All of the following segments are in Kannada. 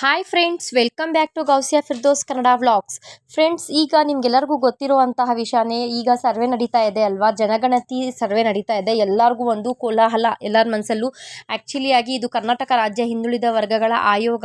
Hi friends welcome back to Gousia Firdose Kannada vlogs friends ಈಗ ನಿಮ್ಗೆಲ್ಲರಿಗೂ ಗೊತ್ತಿರುವಂತಹ ವಿಷಯನೇ ಈಗ ಸರ್ವೆ ನಡೀತಾ ಇದೆ ಅಲ್ವಾ? ಜನಗಣತಿ ಸರ್ವೆ ನಡೀತಾ ಇದೆ. ಎಲ್ಲರಿಗೂ ಒಂದು ಕೋಲಾಹಲ ಎಲ್ಲರ ಮನಸ್ಸಲ್ಲೂ ಆ್ಯಕ್ಚುಲಿಯಾಗಿ ಇದು ಕರ್ನಾಟಕ ರಾಜ್ಯ ಹಿಂದುಳಿದ ವರ್ಗಗಳ ಆಯೋಗ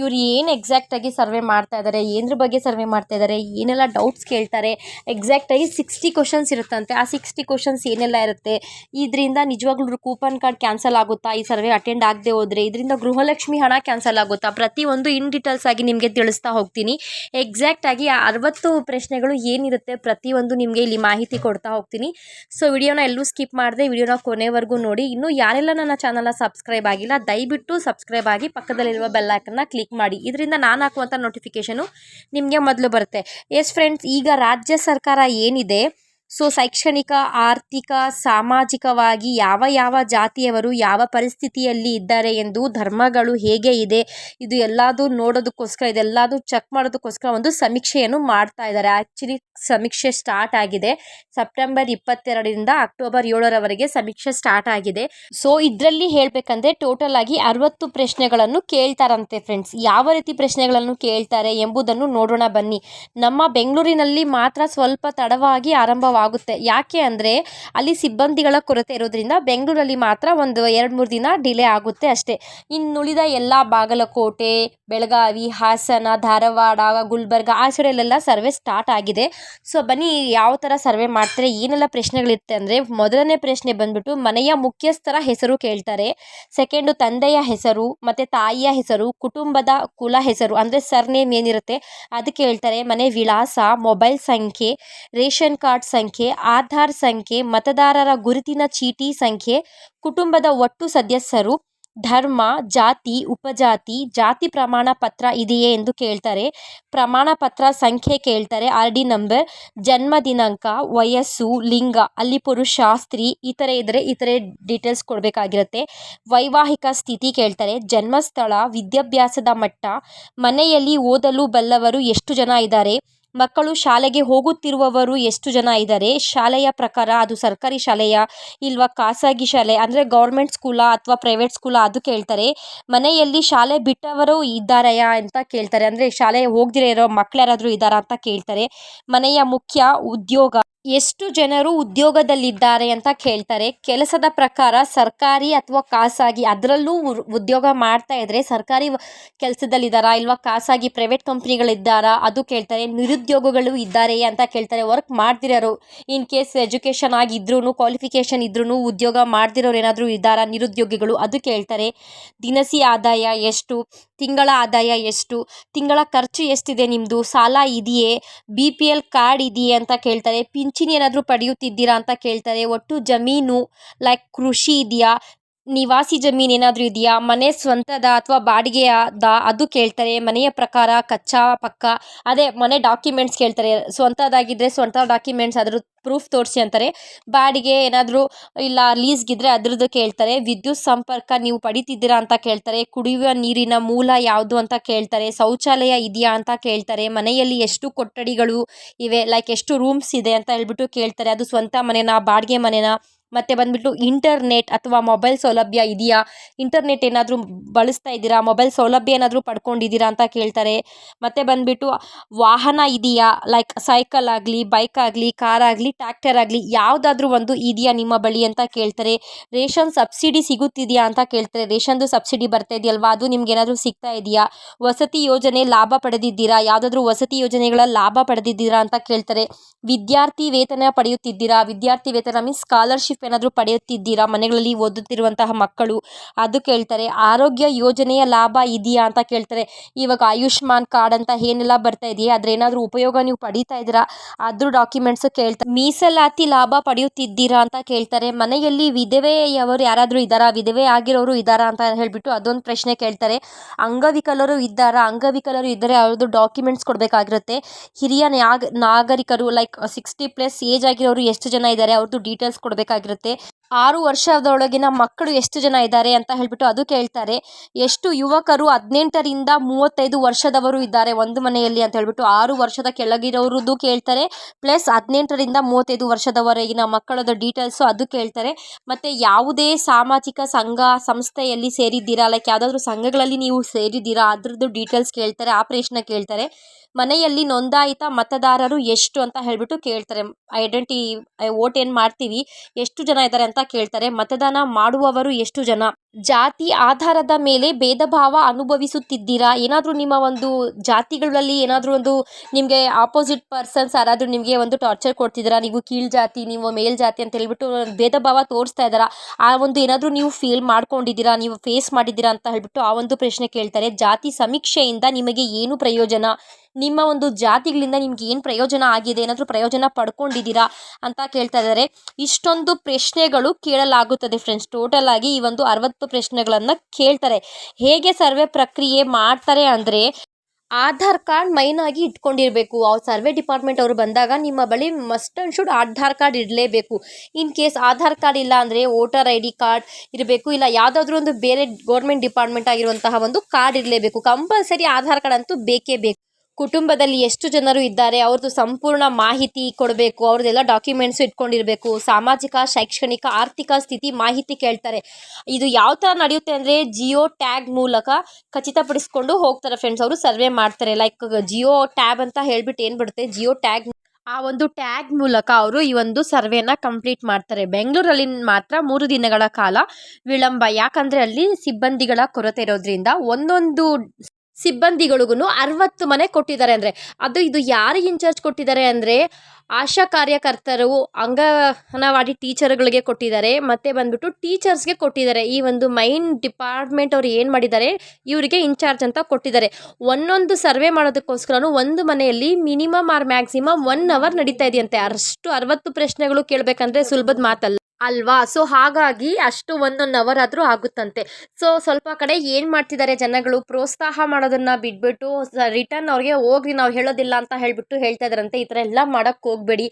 ಇವರು ಏನು ಎಕ್ಸಾಕ್ಟಾಗಿ ಸರ್ವೆ ಮಾಡ್ತಾ ಇದ್ದಾರೆ ಏನ್ರ ಬಗ್ಗೆ ಸರ್ವೆ ಮಾಡ್ತಾ ಇದ್ದಾರೆ ಏನೆಲ್ಲ ಡೌಟ್ಸ್ ಕೇಳ್ತಾರೆ ಎಕ್ಸಾಕ್ಟಾಗಿ ಸಿಕ್ಸ್ಟಿ ಕ್ವಶನ್ಸ್ ಇರುತ್ತಂತೆ. ಆ ಸಿಕ್ಸ್ಟಿ ಕ್ವಶನ್ಸ್ ಏನೆಲ್ಲ ಇರುತ್ತೆ? ಇದರಿಂದ ನಿಜವಾಗ್ಲೂ ಕೂಪನ್ ಕಾರ್ಡ್ ಕ್ಯಾನ್ಸಲ್ ಆಗುತ್ತಾ? ಈ ಸರ್ವೆ ಅಟೆಂಡ್ ಆಗದೆ ಹೋದರೆ, ಇದರಿಂದ ಗೃಹಲಕ್ಷ್ಮಿ ಹಣ ಕ್ಯಾನ್ಸಲ್ ಆಗುತ್ತಾ? ಪ್ರತಿಯೊಂದು ಇನ್ ಡೀಟೇಲ್ಸ್ ಆಗಿ ನಿಮಗೆ ತಿಳಿಸ್ತಾ ಹೋಗ್ತೀನಿ. ಎಕ್ಸಾಕ್ಟಾಗಿ ಅರವತ್ತು ಪ್ರಶ್ನೆಗಳು ಏನಿರುತ್ತೆ ಪ್ರತಿಯೊಂದು ನಿಮಗೆ ಇಲ್ಲಿ ಮಾಹಿತಿ ಕೊಡ್ತಾ ಹೋಗ್ತೀನಿ. ಸೊ ವಿಡಿಯೋನ ಎಲ್ಲೂ ಸ್ಕಿಪ್ ಮಾಡಿದೆ ವಿಡಿಯೋನ ಕೊನೆವರೆಗೂ ನೋಡಿ. ಇನ್ನು ಯಾರೆಲ್ಲ ನನ್ನ ಚಾನಲ್ನ ಸಬ್ಸ್ಕ್ರೈಬ್ ಆಗಿಲ್ಲ, ದಯವಿಟ್ಟು ಸಬ್ಸ್ಕ್ರೈಬ್ ಆಗಿ ಪಕ್ಕದಲ್ಲಿರುವ ಬೆಲ್ಲೈಕನ್ನ ಕ್ಲಿಕ್ ಮಾಡಿ. ಇದರಿಂದ ನಾನು ಹಾಕುವಂಥ ನೋಟಿಫಿಕೇಷನು ನಿಮಗೆ ಮೊದಲು ಬರುತ್ತೆ. ಎಸ್ ಫ್ರೆಂಡ್ಸ್ ಈಗ ರಾಜ್ಯ ಸರ್ಕಾರ ಏನಿದೆ? ಸೊ ಶೈಕ್ಷಣಿಕ, ಆರ್ಥಿಕ, ಸಾಮಾಜಿಕವಾಗಿ ಯಾವ ಯಾವ ಜಾತಿಯವರು ಯಾವ ಪರಿಸ್ಥಿತಿಯಲ್ಲಿ ಇದ್ದಾರೆ ಎಂದು, ಧರ್ಮಗಳು ಹೇಗೆ ಇದೆ, ಇದು ಎಲ್ಲಾದು ನೋಡೋದಕ್ಕೋಸ್ಕರ, ಇದೆಲ್ಲದೂ ಚೆಕ್ ಮಾಡೋದಕ್ಕೋಸ್ಕರ ಒಂದು ಸಮೀಕ್ಷೆಯನ್ನು ಮಾಡ್ತಾ ಇದ್ದಾರೆ. ಆ್ಯಕ್ಚುಲಿ ಸಮೀಕ್ಷೆ ಸ್ಟಾರ್ಟ್ ಆಗಿದೆ. ಸೆಪ್ಟೆಂಬರ್ ಇಪ್ಪತ್ತೆರಡರಿಂದ ಅಕ್ಟೋಬರ್ ಏಳರವರೆಗೆ ಸಮೀಕ್ಷೆ ಸ್ಟಾರ್ಟ್ ಆಗಿದೆ. ಸೊ ಇದರಲ್ಲಿ ಹೇಳಬೇಕಂದ್ರೆ ಟೋಟಲ್ ಆಗಿ ಅರವತ್ತು ಪ್ರಶ್ನೆಗಳನ್ನು ಕೇಳ್ತಾರಂತೆ ಫ್ರೆಂಡ್ಸ್ ಯಾವ ರೀತಿ ಪ್ರಶ್ನೆಗಳನ್ನು ಕೇಳ್ತಾರೆ ಎಂಬುದನ್ನು ನೋಡೋಣ ಬನ್ನಿ. ನಮ್ಮ ಬೆಂಗಳೂರಿನಲ್ಲಿ ಮಾತ್ರ ಸ್ವಲ್ಪ ತಡವಾಗಿ ಆರಂಭವಾಗುತ್ತೆ ಯಾಕೆ ಅಂದರೆ ಅಲ್ಲಿ ಸಿಬ್ಬಂದಿಗಳ ಕೊರತೆ ಇರೋದ್ರಿಂದ ಬೆಂಗಳೂರಲ್ಲಿ ಮಾತ್ರ ಒಂದು ಎರಡು ಮೂರು ದಿನ ಡಿಲೇ ಆಗುತ್ತೆ ಅಷ್ಟೇ. ಇನ್ನುಳಿದ ಎಲ್ಲ ಬಾಗಲಕೋಟೆ, ಬೆಳಗಾವಿ, ಹಾಸನ, ಧಾರವಾಡ, ಗುಲ್ಬರ್ಗ ಆ ಸೈಡಲ್ಲೆಲ್ಲ ಸರ್ವೆ ಸ್ಟಾರ್ಟ್ ಆಗಿದೆ. ಸೊ ಬನ್ನಿ ಯಾವ ಥರ ಸರ್ವೆ ಮಾಡ್ತಾರೆ ಏನೆಲ್ಲ ಪ್ರಶ್ನೆಗಳಿರುತ್ತೆ ಅಂದರೆ ಮೊದಲನೇ ಪ್ರಶ್ನೆ ಬಂದ್ಬಿಟ್ಟು ಮನೆಯ ಮುಖ್ಯಸ್ಥರ ಹೆಸರು ಕೇಳ್ತಾರೆ. ಸೆಕೆಂಡು ತಂದೆಯ ಹೆಸರು, ಮತ್ತು ತಾಯಿಯ ಹೆಸರು, ಕುಟುಂಬದ ಕುಲ ಹೆಸರು ಅಂದರೆ ಸರ್ನೇಮ್ ಏನಿರುತ್ತೆ ಅದು ಕೇಳ್ತಾರೆ. ಮನೆ ವಿಳಾಸ ಮೊಬೈಲ್ ಸಂಖ್ಯೆ, ರೇಷನ್ ಕಾರ್ಡ್ ಸಂಖ್ಯೆ. ಆಧಾರ್ ಸಂಖ್ಯೆ, ಮತದಾರರ ಗುರುತಿನ ಚೀಟಿ ಸಂಖ್ಯೆ, ಕುಟುಂಬದ ಒಟ್ಟು ಸದಸ್ಯರು, ಧರ್ಮ, ಜಾತಿ, ಉಪಜಾತಿ, ಜಾತಿ ಪ್ರಮಾಣ ಪತ್ರ ಇದೆಯೇ ಎಂದು ಕೇಳ್ತಾರೆ. ಪ್ರಮಾಣ ಪತ್ರ ಸಂಖ್ಯೆ ಕೇಳ್ತಾರೆ. ಆರ್ ಡಿ ನಂಬರ್, ಜನ್ಮ ದಿನಾಂಕ, ವಯಸ್ಸು, ಲಿಂಗ, ಅಲ್ಲಿ ಪುರುಷ, ಸ್ತ್ರೀ ಈ ಥರ ಇದ್ದರೆ ಈ ಡೀಟೇಲ್ಸ್ ಕೊಡಬೇಕಾಗಿರುತ್ತೆ. ವೈವಾಹಿಕ ಸ್ಥಿತಿ ಕೇಳ್ತಾರೆ. ಜನ್ಮಸ್ಥಳ, ವಿದ್ಯಾಭ್ಯಾಸದ ಮಟ್ಟ, ಮನೆಯಲ್ಲಿ ಓದಲು ಬಲ್ಲವರು ಎಷ್ಟು ಜನ ಇದ್ದಾರೆ? ಮಕ್ಕಳು ಶಾಲೆಗೆ ಹೋಗುತ್ತಿರುವವರು ಎಷ್ಟು ಜನ ಇದ್ದಾರೆ? ಶಾಲೆಯ ಪ್ರಕಾರ ಅದು ಸರ್ಕಾರಿ ಶಾಲೆಯ ಇಲ್ವಾ ಖಾಸಗಿ ಶಾಲೆ? ಅಂದರೆ ಗೌರ್ಮೆಂಟ್ ಸ್ಕೂಲಾ ಅಥವಾ ಪ್ರೈವೇಟ್ ಸ್ಕೂಲಾ ಅದು ಕೇಳ್ತಾರೆ. ಮನೆಯಲ್ಲಿ ಶಾಲೆ ಬಿಟ್ಟವರು ಇದ್ದಾರೆಯಾ ಅಂತ ಕೇಳ್ತಾರೆ. ಅಂದರೆ ಶಾಲೆಗೆ ಹೋಗದಿರೋ ಇರೋ ಮಕ್ಳು ಯಾರಾದರೂ ಇದ್ದಾರಾ ಅಂತ ಕೇಳ್ತಾರೆ. ಮನೆಯ ಮುಖ್ಯ ಉದ್ಯೋಗ ಎಷ್ಟು ಜನರು ಉದ್ಯೋಗದಲ್ಲಿದ್ದಾರೆ ಅಂತ ಕೇಳ್ತಾರೆ. ಕೆಲಸದ ಪ್ರಕಾರ ಸರ್ಕಾರಿ ಅಥವಾ ಖಾಸಗಿ ಅದರಲ್ಲೂ ಉದ್ಯೋಗ ಮಾಡ್ತಾ ಇದ್ದರೆ ಸರ್ಕಾರಿ ಕೆಲಸದಲ್ಲಿದ್ದಾರಾ ಇಲ್ವಾ ಖಾಸಗಿ ಪ್ರೈವೇಟ್ ಕಂಪ್ನಿಗಳಿದ್ದಾರಾ ಅದು ಕೇಳ್ತಾರೆ. ನಿರುದ್ಯೋಗಗಳು ಇದ್ದಾರೆ ಅಂತ ಕೇಳ್ತಾರೆ. ವರ್ಕ್ ಮಾಡ್ದಿರೋರು ಇನ್ ಕೇಸ್ ಎಜುಕೇಷನ್ ಆಗಿದ್ರೂ ಕ್ವಾಲಿಫಿಕೇಷನ್ ಇದ್ರೂ ಉದ್ಯೋಗ ಮಾಡ್ದಿರೋರು ಏನಾದರೂ ಇದ್ದಾರಾ ನಿರುದ್ಯೋಗಿಗಳು ಅದು ಕೇಳ್ತಾರೆ. ದಿನಸಿ ಆದಾಯ ಎಷ್ಟು, ತಿಂಗಳ ಆದಾಯ ಎಷ್ಟು, ತಿಂಗಳ ಖರ್ಚು ಎಷ್ಟಿದೆ ನಿಮ್ಮದು ಸಾಲ ಇದೆಯೇ, ಬಿ ಪಿ ಎಲ್ ಕಾರ್ಡ್ ಇದೆಯೇ ಅಂತ ಕೇಳ್ತಾರೆ. ಪಿಂಚಣಿ ಏನಾದರೂ ಪಡೆಯುತ್ತಿದ್ದೀರಾ ಅಂತ ಕೇಳ್ತಾರೆ. ಒಟ್ಟು ಜಮೀನು ಲೈಕ್ ಕೃಷಿ ಇದೆಯಾ? ನಿವಾಸಿ ಜಮೀನು ಏನಾದರೂ ಇದೆಯಾ? ಮನೆ ಸ್ವಂತದ ಅಥವಾ ಬಾಡಿಗೆಯದ ಅದು ಕೇಳ್ತಾರೆ. ಮನೆಯ ಪ್ರಕಾರ ಕಚ್ಚಾ, ಪಕ್ಕ. ಅದೇ ಮನೆ ಡಾಕ್ಯುಮೆಂಟ್ಸ್ ಕೇಳ್ತಾರೆ. ಸ್ವಂತದಾಗಿದ್ದರೆ ಸ್ವಂತ ಡಾಕ್ಯುಮೆಂಟ್ಸ್ ಅದ್ರ ಪ್ರೂಫ್ ತೋರಿಸಿ ಅಂತಾರೆ. ಬಾಡಿಗೆ ಏನಾದರೂ ಇಲ್ಲ ಲೀಸ್ಗಿದ್ರೆ ಅದ್ರದ್ದು ಕೇಳ್ತಾರೆ. ವಿದ್ಯುತ್ ಸಂಪರ್ಕ ನೀವು ಪಡಿತಿದ್ದೀರಾ ಅಂತ ಕೇಳ್ತಾರೆ. ಕುಡಿಯುವ ನೀರಿನ ಮೂಲ ಯಾವುದು ಅಂತ ಕೇಳ್ತಾರೆ. ಶೌಚಾಲಯ ಇದೆಯಾ ಅಂತ ಕೇಳ್ತಾರೆ. ಮನೆಯಲ್ಲಿ ಎಷ್ಟು ಕೊಠಡಿಗಳು ಇವೆ? ಲೈಕ್ ಎಷ್ಟು ರೂಮ್ಸ್ ಇದೆ ಅಂತ ಹೇಳ್ಬಿಟ್ಟು ಕೇಳ್ತಾರೆ. ಅದು ಸ್ವಂತ ಮನೆನಾ? ಬಾಡಿಗೆ ಮನೆನಾ? ಮತ್ತು ಬಂದುಬಿಟ್ಟು ಇಂಟರ್ನೆಟ್ ಅಥವಾ ಮೊಬೈಲ್ ಸೌಲಭ್ಯ ಇದೆಯಾ? ಇಂಟರ್ನೆಟ್ ಏನಾದರೂ ಬಳಸ್ತಾ ಇದ್ದೀರಾ? ಮೊಬೈಲ್ ಸೌಲಭ್ಯ ಏನಾದರೂ ಪಡ್ಕೊಂಡಿದ್ದೀರಾ ಅಂತ ಕೇಳ್ತಾರೆ. ಮತ್ತು ಬಂದುಬಿಟ್ಟು ವಾಹನ ಇದೆಯಾ? ಲೈಕ್ ಸೈಕಲ್ ಆಗಲಿ ಬೈಕ್ ಆಗಲಿ ಕಾರ್ ಆಗಲಿ ಟ್ಯಾಕ್ಟರ್ ಆಗಲಿ ಯಾವುದಾದ್ರೂ ಒಂದು ಇದೆಯಾ ನಿಮ್ಮ ಬಳಿ ಅಂತ ಕೇಳ್ತಾರೆ. ರೇಷನ್ ಸಬ್ಸಿಡಿ ಸಿಗುತ್ತಿದೆಯಾ ಅಂತ ಕೇಳ್ತಾರೆ. ರೇಷನ್ದು ಸಬ್ಸಿಡಿ ಬರ್ತಾ ಇದೆಯಲ್ವಾ? ಅದು ನಿಮ್ಗೆ ಏನಾದರೂ ಸಿಗ್ತಾ ಇದೆಯಾ? ವಸತಿ ಯೋಜನೆ ಲಾಭ ಪಡೆದಿದ್ದೀರಾ? ಯಾವುದಾದ್ರೂ ವಸತಿ ಯೋಜನೆಗಳ ಲಾಭ ಪಡೆದಿದ್ದೀರಾ ಅಂತ ಕೇಳ್ತಾರೆ. ವಿದ್ಯಾರ್ಥಿ ವೇತನ ಪಡೆಯುತ್ತಿದ್ದೀರಾ? ವಿದ್ಯಾರ್ಥಿ ವೇತನ ಮೀನ್ಸ್ ಸ್ಕಾಲರ್ಶಿಪ್ ಏನಾದರೂ ಪಡೆಯುತ್ತಿದ್ದೀರಾ? ಮನೆಗಳಲ್ಲಿ ಓದುತ್ತಿರುವಂತಹ ಮಕ್ಕಳು ಅದು ಕೇಳ್ತಾರೆ, ಆರೋಗ್ಯ ಯೋಜನೆಯ ಲಾಭ ಇದೆಯಾ? ಅಂತ ಕೇಳ್ತಾರೆ. ಇವಾಗ ಆಯುಷ್ಮಾನ್ ಕಾರ್ಡ್ ಅಂತ ಏನೆಲ್ಲ ಬರ್ತಾ ಇದೆಯಾ? ಅದ್ರ ಏನಾದರೂ ಉಪಯೋಗ ನೀವು ಪಡೀತಾ ಇದ್ದೀರಾ? ಅದ್ರ ಡಾಕ್ಯುಮೆಂಟ್ಸು ಕೇಳ್ತಾರೆ. ಮೀಸಲಾತಿ ಲಾಭ ಪಡೆಯುತ್ತಿದ್ದೀರಾ ಅಂತ ಕೇಳ್ತಾರೆ. ಮನೆಯಲ್ಲಿ ವಿಧವೆಯವರು ಯಾರಾದರೂ ಇದ್ದಾರಾ? ವಿಧವೆ ಆಗಿರೋರು ಇದ್ದಾರಾ ಅಂತ ಹೇಳಿಬಿಟ್ಟು ಅದೊಂದು ಪ್ರಶ್ನೆ ಕೇಳ್ತಾರೆ. ಅಂಗವಿಕಲರು ಇದ್ದಾರಾ? ಅಂಗವಿಕಲರು ಇದ್ದರೆ ಅವ್ರದ್ದು ಡಾಕ್ಯುಮೆಂಟ್ಸ್ ಕೊಡಬೇಕಾಗಿರುತ್ತೆ. ಹಿರಿಯ ನಾಗ, ನಾಗರಿಕರು ಲೈಕ್ ಸಿಕ್ಸ್ಟಿ ಪ್ಲಸ್ ಏಜ್ ಆಗಿರೋರು ಎಷ್ಟು ಜನ ಇದ್ದಾರೆ? ಅವ್ರದ್ದು ಡೀಟೇಲ್ಸ್ ಕೊಡಬೇಕಾಗಿರುತ್ತೆ. ಆಗಿರುತ್ತೆ. ಆರು ವರ್ಷದೊಳಗಿನ ಮಕ್ಕಳು ಎಷ್ಟು ಜನ ಇದ್ದಾರೆ ಅಂತ ಹೇಳ್ಬಿಟ್ಟು ಅದು ಕೇಳ್ತಾರೆ. ಎಷ್ಟು ಯುವಕರು ಹದಿನೆಂಟರಿಂದ ಮೂವತ್ತೈದು ವರ್ಷದವರು ಇದ್ದಾರೆ ಒಂದು ಮನೆಯಲ್ಲಿ ಅಂತ ಹೇಳ್ಬಿಟ್ಟು ಆರು ವರ್ಷದ ಕೆಳಗಿರೋರದ್ದು ಕೇಳ್ತಾರೆ. ಪ್ಲಸ್ ಹದಿನೆಂಟರಿಂದ ಮೂವತ್ತೈದು ವರ್ಷದವರೆಗಿನ ಮಕ್ಕಳದ ಡೀಟೇಲ್ಸು ಅದು ಕೇಳ್ತಾರೆ. ಮತ್ತು ಯಾವುದೇ ಸಾಮಾಜಿಕ ಸಂಘ, ಸಂಸ್ಥೆಯಲ್ಲಿ ಸೇರಿದ್ದೀರಾ? ಲೈಕ್ ಯಾವುದಾದ್ರೂ ಸಂಘಗಳಲ್ಲಿ ನೀವು ಸೇರಿದ್ದೀರಾ? ಅದ್ರದ್ದು ಡೀಟೇಲ್ಸ್ ಕೇಳ್ತಾರೆ, ಆ ಪ್ರಶ್ನೆ ಕೇಳ್ತಾರೆ. ಮನೆಯಲ್ಲಿ ನೋಂದಾಯಿತ ಮತದಾರರು ಎಷ್ಟು ಅಂತ ಹೇಳ್ಬಿಟ್ಟು ಕೇಳ್ತಾರೆ. ಐಡೆಂಟಿ ವೋಟ್ ಏನು ಮಾಡ್ತೀವಿ? ಎಷ್ಟು ಜನ ಇದ್ದಾರೆ ಅಂತ ಕೇಳ್ತಾರೆ. ಮತದಾನ ಮಾಡುವವರು ಎಷ್ಟು ಜನ? ಜಾತಿ ಆಧಾರದ ಮೇಲೆ ಭೇದ ಭಾವ ಅನುಭವಿಸುತ್ತಿದ್ದೀರಾ? ಏನಾದರೂ ನಿಮ್ಮ ಒಂದು ಜಾತಿಗಳಲ್ಲಿ ಏನಾದರೂ ಒಂದು ನಿಮಗೆ ಆಪೋಸಿಟ್ ಪರ್ಸನ್ಸ್ ಯಾರಾದರೂ ನಿಮಗೆ ಒಂದು ಟಾರ್ಚರ್ ಕೊಡ್ತಿದ್ದೀರಾ? ನೀವು ಕೀಳು ಜಾತಿ, ನೀವು ಮೇಲ್ ಜಾತಿ ಅಂತ ಹೇಳ್ಬಿಟ್ಟು ಭೇದ ಭಾವ ತೋರಿಸ್ತಾ ಇದ್ದಾರಾ? ಆ ಒಂದು ಏನಾದರೂ ನೀವು ಫೀಲ್ ಮಾಡ್ಕೊಂಡಿದ್ದೀರಾ? ನೀವು ಫೇಸ್ ಮಾಡಿದ್ದೀರಾ ಅಂತ ಹೇಳ್ಬಿಟ್ಟು ಆ ಒಂದು ಪ್ರಶ್ನೆ ಕೇಳ್ತಾರೆ. ಜಾತಿ ಸಮೀಕ್ಷೆಯಿಂದ ನಿಮಗೆ ಏನು ಪ್ರಯೋಜನ? ನಿಮ್ಮ ಒಂದು ಜಾತಿಗಳಿಂದ ನಿಮ್ಗೆ ಏನು ಪ್ರಯೋಜನ ಆಗಿದೆ? ಏನಾದರೂ ಪ್ರಯೋಜನ ಪಡ್ಕೊಂಡಿದ್ದೀರಾ ಅಂತ ಕೇಳ್ತಾ ಇದ್ದಾರೆ. ಇಷ್ಟೊಂದು ಪ್ರಶ್ನೆಗಳು ಕೇಳಲಾಗುತ್ತದೆ ಫ್ರೆಂಡ್ಸ್ ಟೋಟಲ್ ಆಗಿ ಈ ಒಂದು ಅರವತ್ತು ಪ್ರಶ್ನೆಗಳನ್ನು ಕೇಳ್ತಾರೆ. ಹೇಗೆ ಸರ್ವೆ ಪ್ರಕ್ರಿಯೆ ಮಾಡ್ತಾರೆ ಅಂದರೆ, ಆಧಾರ್ ಕಾರ್ಡ್ ಮೈನ್ ಆಗಿ ಇಟ್ಕೊಂಡಿರಬೇಕು. ಅವ್ರು ಸರ್ವೆ ಡಿಪಾರ್ಟ್ಮೆಂಟ್ ಅವರು ಬಂದಾಗ ನಿಮ್ಮ ಬಳಿ must and should Aadhaar card ಇರಲೇಬೇಕು. ಇನ್ ಕೇಸ್ ಆಧಾರ್ ಕಾರ್ಡ್ ಇಲ್ಲ ಅಂದರೆ ವೋಟರ್ ಐ ಡಿ ಕಾರ್ಡ್ ಇರಬೇಕು, ಇಲ್ಲ ಯಾವುದಾದ್ರೂ ಒಂದು ಬೇರೆ ಗೌರ್ಮೆಂಟ್ ಡಿಪಾರ್ಟ್ಮೆಂಟ್ ಆಗಿರುವಂತಹ ಒಂದು ಕಾರ್ಡ್ ಇರಲೇಬೇಕು. ಕಂಪಲ್ಸರಿ ಆಧಾರ್ ಕಾರ್ಡ್ ಅಂತೂ ಬೇಕೇ ಬೇಕು. ಕುಟುಂಬದಲ್ಲಿ ಎಷ್ಟು ಜನರು ಇದ್ದಾರೆ, ಅವ್ರದ್ದು ಸಂಪೂರ್ಣ ಮಾಹಿತಿ ಕೊಡಬೇಕು, ಅವ್ರದ್ದೆಲ್ಲ ಡಾಕ್ಯುಮೆಂಟ್ಸು ಇಟ್ಕೊಂಡಿರಬೇಕು, ಸಾಮಾಜಿಕ, ಶೈಕ್ಷಣಿಕ, ಆರ್ಥಿಕ ಸ್ಥಿತಿ ಮಾಹಿತಿ ಕೇಳ್ತಾರೆ. ಇದು ಯಾವ ಥರ ನಡೆಯುತ್ತೆ ಅಂದರೆ ಜಿಯೋ ಟ್ಯಾಗ್ ಮೂಲಕ ಖಚಿತಪಡಿಸ್ಕೊಂಡು ಹೋಗ್ತಾರೆ ಫ್ರೆಂಡ್ಸ್ ಅವರು ಸರ್ವೆ ಮಾಡ್ತಾರೆ. ಲೈಕ್ ಜಿಯೋ ಟ್ಯಾಬ್ ಅಂತ ಹೇಳ್ಬಿಟ್ಟು ಏನು ಬಿಡುತ್ತೆ ಜಿಯೋ ಟ್ಯಾಗ್ ಆ ಒಂದು ಟ್ಯಾಗ್ ಮೂಲಕ ಅವರು ಈ ಒಂದು ಸರ್ವೆನ ಕಂಪ್ಲೀಟ್ ಮಾಡ್ತಾರೆ. ಬೆಂಗಳೂರಲ್ಲಿ ಮಾತ್ರ ಮೂರು ದಿನಗಳ ಕಾಲ ವಿಳಂಬ. ಯಾಕಂದರೆ ಅಲ್ಲಿ ಸಿಬ್ಬಂದಿಗಳ ಕೊರತೆ ಇರೋದ್ರಿಂದ ಒಂದೊಂದು ಸಿಬ್ಬಂದಿಗಳಿಗೂ ಅರವತ್ತು ಮನೆ ಕೊಟ್ಟಿದ್ದಾರೆ ಅಂದರೆ. ಅದು ಇದು ಯಾರಿಗೆ ಇನ್ಚಾರ್ಜ್ ಕೊಟ್ಟಿದ್ದಾರೆ ಅಂದರೆ ಆಶಾ ಕಾರ್ಯಕರ್ತರು, ಅಂಗನವಾಡಿ ಟೀಚರ್ಗಳಿಗೆ ಕೊಟ್ಟಿದ್ದಾರೆ, ಮತ್ತು ಬಂದ್ಬಿಟ್ಟು ಟೀಚರ್ಸ್ಗೆ ಕೊಟ್ಟಿದ್ದಾರೆ. ಈ ಒಂದು ಮೈನ್ ಡಿಪಾರ್ಟ್ಮೆಂಟ್ ಅವ್ರು ಏನು ಮಾಡಿದ್ದಾರೆ, ಇವರಿಗೆ ಇನ್ಚಾರ್ಜ್ ಅಂತ ಕೊಟ್ಟಿದ್ದಾರೆ. ಒಂದೊಂದು ಸರ್ವೆ ಮಾಡೋದಕ್ಕೋಸ್ಕರನೂ ಒಂದು ಮನೆಯಲ್ಲಿ minimum or maximum one hour ನಡೀತಾ ಇದೆಯಂತೆ. ಅಷ್ಟು ಅರವತ್ತು ಪ್ರಶ್ನೆಗಳು ಕೇಳಬೇಕಂದ್ರೆ ಸುಲಭದ ಮಾತಲ್ಲ. ಅಲ್ವಾ? ಸೊ ಹಾಗಾಗಿ ಅಷ್ಟು ಒಂದು ಅವರ್ ಆದರೂ ಆಗುತ್ತಂತೆ. ಸೊ ಸ್ವಲ್ಪ ಕಡೆ ಏನು ಮಾಡ್ತಿದ್ದಾರೆ ಜನಗಳು? ಪ್ರೋತ್ಸಾಹ ಮಾಡೋದನ್ನು ಬಿಟ್ಬಿಟ್ಟು ರಿಟರ್ನ್ ಅವ್ರಿಗೆ ಹೋಗ್ರಿ, ನಾವು ಹೇಳೋದಿಲ್ಲ ಅಂತ ಹೇಳಿಬಿಟ್ಟು ಹೇಳ್ತಾ ಇದ್ದಾರಂತೆ. ಈ ಥರ ಎಲ್ಲ ಮಾಡೋಕ್ಕೆ ಹೋಗಬೇಡಿ.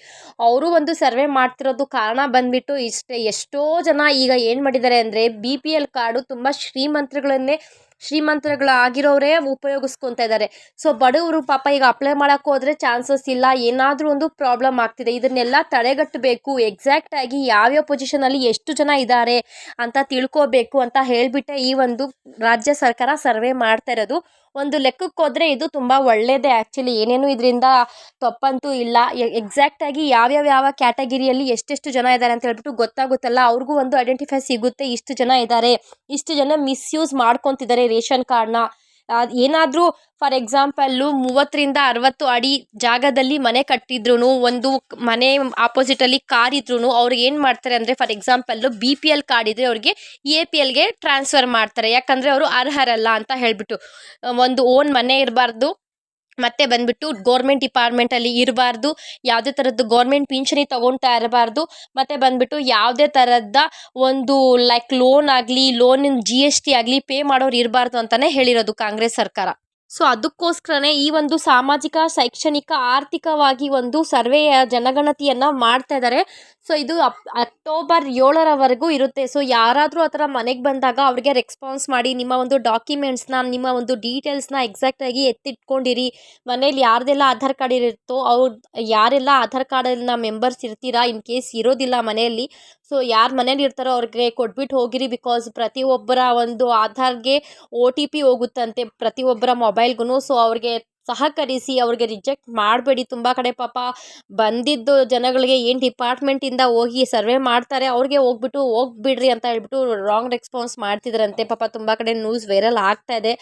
ಅವರು ಒಂದು ಸರ್ವೆ ಮಾಡ್ತಿರೋದು ಕಾರಣ ಬಂದ್ಬಿಟ್ಟು ಇಷ್ಟೇ. ಎಷ್ಟೋ ಜನ ಈಗ ಏನು ಮಾಡಿದ್ದಾರೆ ಅಂದರೆ ಬಿ ಪಿ ಎಲ್ ಕಾರ್ಡು ತುಂಬ ಶ್ರೀಮಂತರುಗಳನ್ನೇ ಶ್ರೀಮಂತರುಗಳಾಗಿರೋರೇ ಉಪಯೋಗಿಸ್ಕೊತಾ ಇದ್ದಾರೆ. ಸೊ ಬಡವರು ಪಾಪ ಈಗ ಅಪ್ಲೈ ಮಾಡೋಕ್ಕೆ ಹೋದರೆ ಚಾನ್ಸಸ್ ಇಲ್ಲ, ಏನಾದರೂ ಒಂದು ಪ್ರಾಬ್ಲಮ್ ಆಗ್ತಿದೆ. ಇದನ್ನೆಲ್ಲ ತಡೆಗಟ್ಟಬೇಕು. ಎಕ್ಸಾಕ್ಟಾಗಿ ಯಾವ್ಯಾವ ಪೊಸಿಷನಲ್ಲಿ ಎಷ್ಟು ಜನ ಇದ್ದಾರೆ ಅಂತ ತಿಳ್ಕೋಬೇಕು ಅಂತ ಹೇಳಿಬಿಟ್ಟೆ ಈ ಒಂದು ರಾಜ್ಯ ಸರ್ಕಾರ ಸರ್ವೆ ಮಾಡ್ತಾ ಇರೋದು. ಒಂದು ಲೆಕ್ಕಕ್ಕೆ ಹೋದರೆ ಇದು ತುಂಬ ಒಳ್ಳೆಯದೇ ಆ್ಯಕ್ಚುಲಿ ಏನೇನು ಇದರಿಂದ ತಪ್ಪಂತೂ ಇಲ್ಲ. ಎಕ್ಸಾಕ್ಟಾಗಿ ಯಾವ್ಯಾವ ಯಾವ ಕ್ಯಾಟಗಿರಿಯಲ್ಲಿ ಎಷ್ಟೆಷ್ಟು ಜನ ಇದ್ದಾರೆ ಅಂತ ಹೇಳ್ಬಿಟ್ಟು ಗೊತ್ತಾಗುತ್ತಲ್ಲ. ಅವ್ರಿಗೂ ಒಂದು ಐಡೆಂಟಿಫೈ ಸಿಗುತ್ತೆ. ಇಷ್ಟು ಜನ ಇದ್ದಾರೆ. ಇಷ್ಟು ಜನ ಮಿಸ್ಯೂಸ್ ಮಾಡ್ಕೊತಿದ್ದಾರೆ ರೇಷನ್ ಕಾರ್ಡ್ನ ಏನಾದರೂ ಫಾರ್ ಎಕ್ಸಾಂಪಲ್ಲು ಮೂವತ್ತರಿಂದ ಅರವತ್ತು ಅಡಿ ಜಾಗದಲ್ಲಿ ಮನೆ ಕಟ್ಟಿದ್ರು ಒಂದು ಮನೆ ಆಪೋಸಿಟಲ್ಲಿ ಕಾರ್ ಇದ್ರೂ ಅವ್ರು ಏನು ಮಾಡ್ತಾರೆ ಅಂದರೆ for example B P L card ಇದ್ದರೆ ಅವ್ರಿಗೆ ಎ ಪಿ ಎಲ್ಗೆ ಟ್ರಾನ್ಸ್ಫರ್ ಮಾಡ್ತಾರೆ. ಯಾಕಂದರೆ ಅವರು ಅರ್ಹರಲ್ಲ ಅಂತ ಹೇಳಿಬಿಟ್ಟು. ಒಂದು ಓನ್ ಮನೆ ಇರಬಾರ್ದು. ಮತ್ತು ಬಂದುಬಿಟ್ಟು ಗೋರ್ಮೆಂಟ್ ಡಿಪಾರ್ಟ್ಮೆಂಟಲ್ಲಿ ಇರಬಾರ್ದು, ಯಾವುದೇ ಥರದ್ದು ಗೋರ್ಮೆಂಟ್ ಪಿಂಚಣಿ ತೊಗೊಳ್ತಾ ಇರಬಾರ್ದು, ಮತ್ತೆ ಬಂದ್ಬಿಟ್ಟು ಯಾವುದೇ ಥರದ ಒಂದು ಲೈಕ್ ಲೋನ್ ಆಗಲಿ ಲೋನಿನ ಜಿ ಎಸ್ ಟಿ ಆಗಲಿ ಪೇ ಮಾಡೋರು ಇರಬಾರ್ದು ಅಂತಲೇ ಹೇಳಿರೋದು ಕಾಂಗ್ರೆಸ್ ಸರ್ಕಾರ. ಸೊ ಅದಕ್ಕೋಸ್ಕರನೇ ಈ ಒಂದು ಸಾಮಾಜಿಕ, ಶೈಕ್ಷಣಿಕ, ಆರ್ಥಿಕವಾಗಿ ಒಂದು ಸರ್ವೇಯ ಜನಗಣತಿಯನ್ನು ಮಾಡ್ತಾ ಇದ್ದಾರೆ ಸೊ ಇದು ಅಪ್, ಅಕ್ಟೋಬರ್ ಏಳರವರೆಗೂ ಇರುತ್ತೆ. ಸೊ ಯಾರಾದರೂ ಆ ಥರ ಮನೆಗೆ ಬಂದಾಗ ಅವ್ರಿಗೆ ರೆಸ್ಪಾನ್ಸ್ ಮಾಡಿ, ನಿಮ್ಮ ಒಂದು ಡಾಕ್ಯುಮೆಂಟ್ಸ್ನ ನಿಮ್ಮ ಒಂದು ಡೀಟೇಲ್ಸ್ನ ಎಕ್ಸಾಕ್ಟಾಗಿ ಎತ್ತಿಟ್ಕೊಂಡಿರಿ. ಮನೇಲಿ ಯಾರ್ದೆಲ್ಲ ಆಧಾರ್ ಕಾರ್ಡ್ ಇರುತ್ತೋ ಅವ್ರು, ಯಾರೆಲ್ಲ ಆಧಾರ್ ಕಾರ್ಡನ್ನ ಮೆಂಬರ್ಸ್ ಇರ್ತೀರಾ ಇನ್ ಕೇಸ್ ಇರೋದಿಲ್ಲ ಮನೆಯಲ್ಲಿ. ಸೊ ಯಾರು ಮನೇಲಿ ಇರ್ತಾರೋ ಅವ್ರಿಗೆ ಕೊಟ್ಬಿಟ್ಟು ಹೋಗಿರಿ ಬಿಕಾಸ್ ಪ್ರತಿಯೊಬ್ಬರ ಒಂದು ಆಧಾರ್ಗೆ ಒ ಟಿ ಪಿ ಹೋಗುತ್ತಂತೆ. ಪ್ರತಿಯೊಬ್ಬರ ಮೊಬೈಲ್ಗೂ ಸೊ ಅವ್ರಿಗೆ ಸಹಕರಿಸಿ, ಅವ್ರಿಗೆ ರಿಜೆಕ್ಟ್ ಮಾಡಬೇಡಿ ತುಂಬ ಕಡೆ ಪಾಪ. ಬಂದಿದ್ದು ಜನಗಳಿಗೆ ಏನು ಡಿಪಾರ್ಟ್ಮೆಂಟಿಂದ ಹೋಗಿ ಸರ್ವೆ ಮಾಡ್ತಾರೆ, ಅವ್ರಿಗೆ ಹೋಗ್ಬಿಟ್ಟು ಹೋಗ್ಬಿಡ್ರಿ ಅಂತ ಹೇಳ್ಬಿಟ್ಟು ರಾಂಗ್ ರೆಸ್ಪಾನ್ಸ್ ಮಾಡ್ತಿದ್ರಂತೆ. ಪಾಪ ತುಂಬ ಕಡೆ ನ್ಯೂಸ್ ವೈರಲ್ ಆಗ್ತಾ ಇದೆ.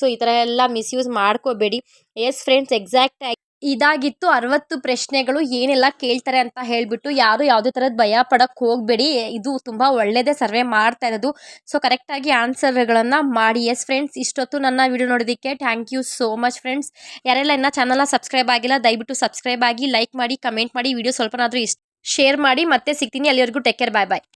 ಸೊ ಈ ಥರ ಎಲ್ಲ ಮಿಸ್ಯೂಸ್ ಮಾಡ್ಕೋಬೇಡಿ. ಎಸ್ ಫ್ರೆಂಡ್ಸ್ ಎಕ್ಸಾಕ್ಟ್ ಇದಾಗಿತ್ತು. ಅರವತ್ತು ಪ್ರಶ್ನೆಗಳು ಏನೆಲ್ಲ ಕೇಳ್ತಾರೆ ಅಂತ ಹೇಳಿಬಿಟ್ಟು ಯಾರು ಯಾವುದೇ ಥರದ ಭಯ ಪಡೋಕ್ಕೆ ಹೋಗಬೇಡಿ. ಇದು ತುಂಬ ಒಳ್ಳೆಯದೇ ಸರ್ವೆ ಮಾಡ್ತಾ ಇರೋದು. ಸೊ ಕರೆಕ್ಟಾಗಿ ಆನ್ಸರ್ಗಳನ್ನು ಮಾಡಿ. ಎಸ್ ಫ್ರೆಂಡ್ಸ್ ಇಷ್ಟೊತ್ತು ನನ್ನ ವಿಡಿಯೋ ನೋಡೋದಕ್ಕೆ thank you so much friends ಯಾರೆಲ್ಲ ಇನ್ನೂ ಚಾನಲ್ನ ಸಬ್ಸ್ಕ್ರೈಬ್ ಆಗಿಲ್ಲ, ದಯವಿಟ್ಟು ಸಬ್ಸ್ಕ್ರೈಬ್ ಆಗಿ ಲೈಕ್ ಮಾಡಿ ಕಮೆಂಟ್ ಮಾಡಿ ವಿಡಿಯೋ ಸ್ವಲ್ಪನಾದರೂ ಇಷ್ಟ ಶೇರ್ ಮಾಡಿ. ಮತ್ತೆ ಸಿಗ್ತೀನಿ. ಅಲ್ಲಿವರೆಗೂ ಟೇಕ್ ಕೇರ್ ಬಾಯ್ ಬಾಯ್